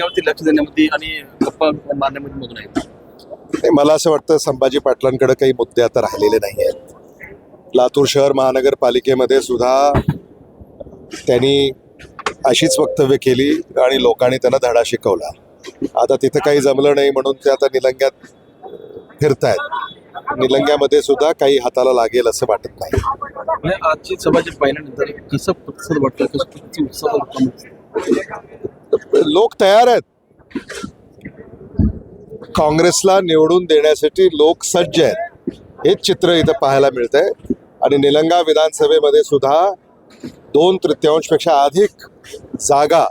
लक्ष देण्यामध्ये आणि गप्पा मारण्यामध्ये मग्न आहेत. नाही, मला असं वाटतं संभाजी पाटलांकडे काही मुद्दे आता राहिलेले नाही आहेत. लातूर शहर महानगरपालिकेमध्ये सुद्धा त्यांनी अशीच वक्तव्य केली आणि लोकांनी त्यांना धडा शिकवला. आता तिथं काही जमलं नाही म्हणून ते आता निलंग्यात फिरतायत. निलंग्यामध्ये सुद्धा काही हाताला लागेल असं वाटत नाही. म्हणजे आजची सभा जी पाहिल्यानंतर कसं प्रतिसाद वाटतं? कसं उत्साह लोक तयार आहेत. काँग्रेसला निवडून देण्यासाठी लोक सज्ज आहेत. हेच चित्र इथं पाहायला मिळतंय. आणि निलंगा विधानसभेमध्ये सुद्धा दोन तृतीयांशपेक्षा अधिक जागा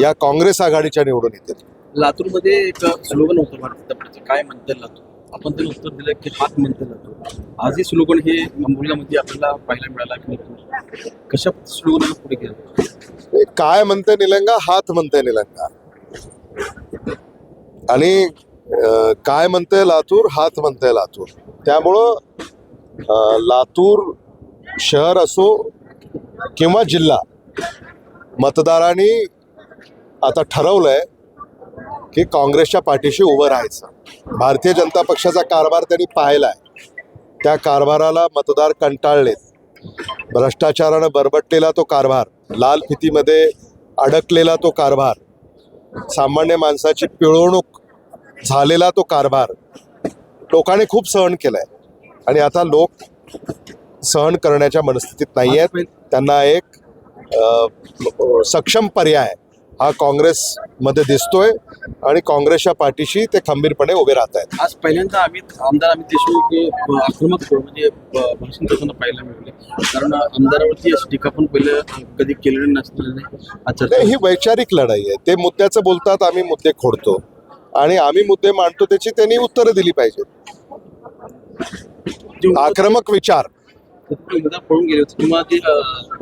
या काँग्रेस आघाडीच्या निवडून येतील. लातूरमध्ये एक स्लोगन होतं भारतीय काय म्हणते लातूर? आपण त्याला उत्तर दिलं की हात म्हणते लातूर. आजही स्लोगन हे अंबुल्यामध्ये आपल्याला पाहायला मिळाला कशा स्लोगनाला पुढे गेलं? काय म्हणते निलंगा हात म्हणते निलंगा. आणि काय म्हणते लातूर हात म्हणते लातूर. त्यामुळं लातूर शहर असो किंवा जिल्हा मतदारांनी आता ठरवलंय की काँग्रेसच्या पाठीशी उभं राहायचं. भारतीय जनता पक्षाचा कारभार त्यांनी पाहिलाय. त्या कारभाराला मतदार कंटाळलेत. भ्रष्टाचारानं बरबटलेला तो कारभार लाल फितीमध्ये अडकलेला तो कारभार सामान्य माणसाची पिळवणूक झालेला तो कारभार लोकांनी खूप सहन केलाय. आणि आता लोक सहन करण्याच्या मनस्थितीत नाही आहेत त्यांना एक सक्षम पर्याय हा काँग्रेसमध्ये दिसतोय आणि काँग्रेसच्या पाठीशी ते खंबीरपणे उभे राहत आहेत. आज पहिल्यांदा आम्ही आमदार अमित देशमुख हे, आक्रमक म्हणजे भाषण करताना पाहायला मिळाले. कारण आमदारावरती अशी टीका पण पहिले कधी केलेली नाही, ही वैचारिक लढाई आहे. ते मुद्द्याचं बोलतात आम्ही मुद्दे खोडतो. आणि आम्ही मुद्दे मांडतो त्याची त्यांनी उत्तरं दिली पाहिजेत. आक्रमक विचार. उमेदवार पळून गेले होते किंवा ते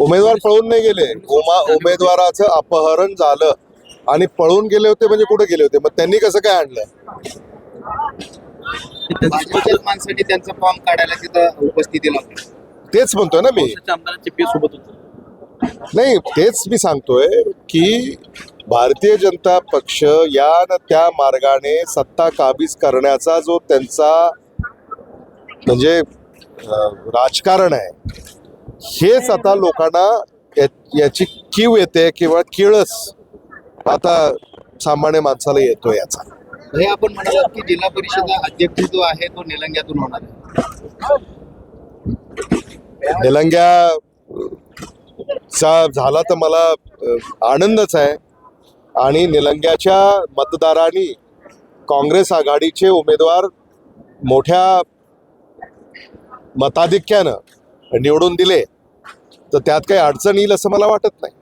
उमेदवार पळून नाही गेले. उमा उमेदवाराचं अपहरण झालं. आणि पळून गेले होते म्हणजे कुठे गेले होते? मग त्यांनी कसं काय आणलं? माणसाठी त्यांचा फॉर्म काढायला तिथं उपस्थिती लावली तेच म्हणतोय ना मी. सोबत होते. नाही तेच मी सांगतोय की भारतीय जनता पक्ष या न त्या मार्गाने सत्ता काबीज करण्याचा जो त्यांचा म्हणजे राजकारण आहे. हेच आता लोकांना याची कीव येते किंवा किळस आता सामान्य माणसाला येतो याचा. हे आपण म्हणालात की जिल्हा परिषद अध्यक्ष जो आहे तो निलंग्यातून होणार आहे. निलंग्या चा झाला तर मला आनंदच आहे. आणि निलंग्याच्या मतदारांनी काँग्रेस आघाडीचे उमेदवार मोठ्या मताधिक्यानं निवडून दिले तर त्यात काही अडचण येईल असं मला वाटत नाही.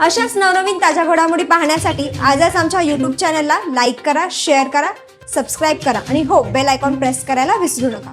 अशाच नवनवीन ताज्या घडामोडी पाहण्यासाठी आजच आमच्या यूट्यूब चॅनलला लाईक करा शेअर करा सबस्क्राईब करा आणि हो बेल आयकॉन प्रेस करायला विसरू नका.